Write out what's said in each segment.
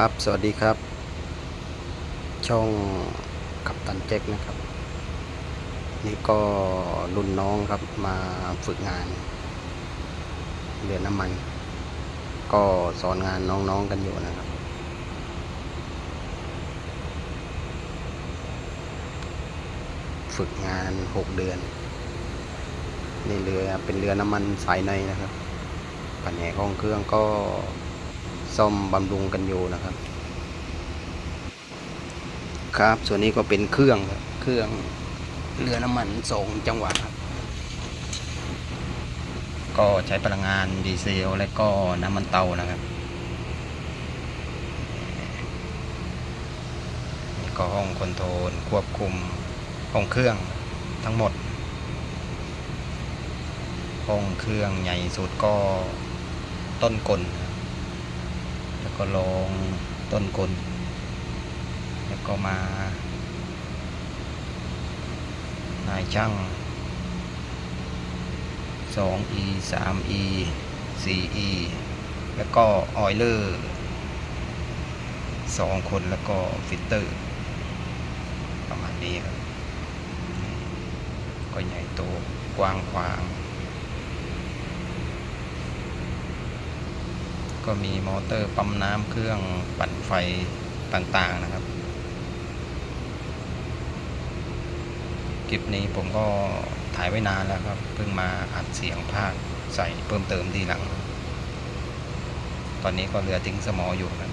ครับ สวัสดีครับ ช่องขับตันเจ็กนะครับ นี่ก็รุ่นน้องครับมาฝึกงานเรียนน้ำมัน ก็สอนงานน้องๆกันอยู่นะครับ ฝึกงานหกเดือนนี่เรือเป็นเรือน้ำมันสายในนะครับแผนกห้องเครื่องก็ ซ่อมบำรุงกันอยู่นะครับ ครับ ส่วนนี้ก็เป็นเครื่องครับเครื่องเรือน้ำมันสองจังหวะครับ ก็ใช้พลังงานดีเซล และก็น้ำมันเตานะครับนี่ก็ห้องคอนโทรลควบคุมห้องเครื่องทั้งหมด ห้องเครื่องใหญ่สุดก็ต้นกลครับ ก็ลงต้นกล แล้วก็มานายช่าง 2e 3e 4e แล้วก็ออยเลอร์สองคนแล้วก็ฟิลเตอร์ ประมาณนี้ครับก็ใหญ่โตกว้างขวาง ก็มีมอเตอร์ปั๊มน้ำเครื่องปั่นไฟต่างๆนะครับคลิปนี้ผมก็ถ่ายไว้นานแล้วครับ เพิ่งมาอัดเสียงภาคใส่เพิ่มเติมทีหลัง ตอนนี้ก็เหลือทิ้งสมออยู่ครับ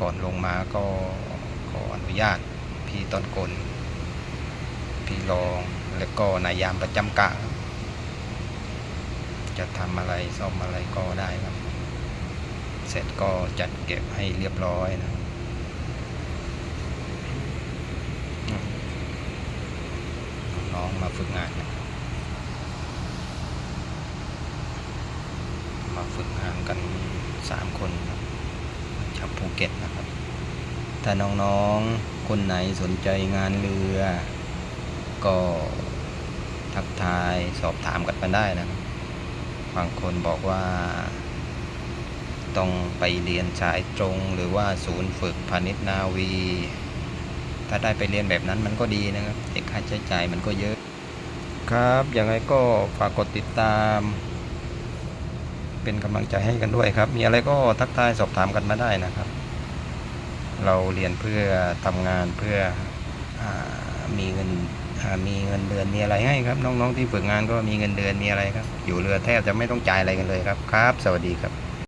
ก่อนลงมาก็ขออนุญาตพี่ต้นกล พี่รอง และก็นายยามประจำกะครับ จะทำอะไรซ่อมอะไรก็ได้ครับ เสร็จก็จัดเก็บให้เรียบร้อยนะน้องมาฝึกงานนะมาฝึกงานกันสามคนครับชาวภูเก็ตนะครับ ถ้าน้องๆ คนไหนสนใจงานเรือ ก็ทักทายสอบถามกันมาได้นะครับ บางคนบอกว่า ต้องไปเรียนสายตรงหรือว่าศูนย์ฝึกพาณิชย์นาวี ถ้าได้ไปเรียนแบบนั้นมันก็ดีนะครับแต่ค่าใช้จ่ายมันก็เยอะ ครับยังไงก็ฝากกดติดตาม เป็นกำลังใจให้กันด้วยครับ มีอะไรก็ทักทายสอบถามกันมาได้นะครับ เราเรียนเพื่อทำงานเพื่ออมีเงิน มีเงินเดือนมีอะไรให้ครับ น้องๆที่ฝึกงานก็มีเงินเดือนมีอะไรครับ อยู่เรือแทบจะไม่ต้องจ่ายอะไรกันเลยครับครับ สวัสดีครับ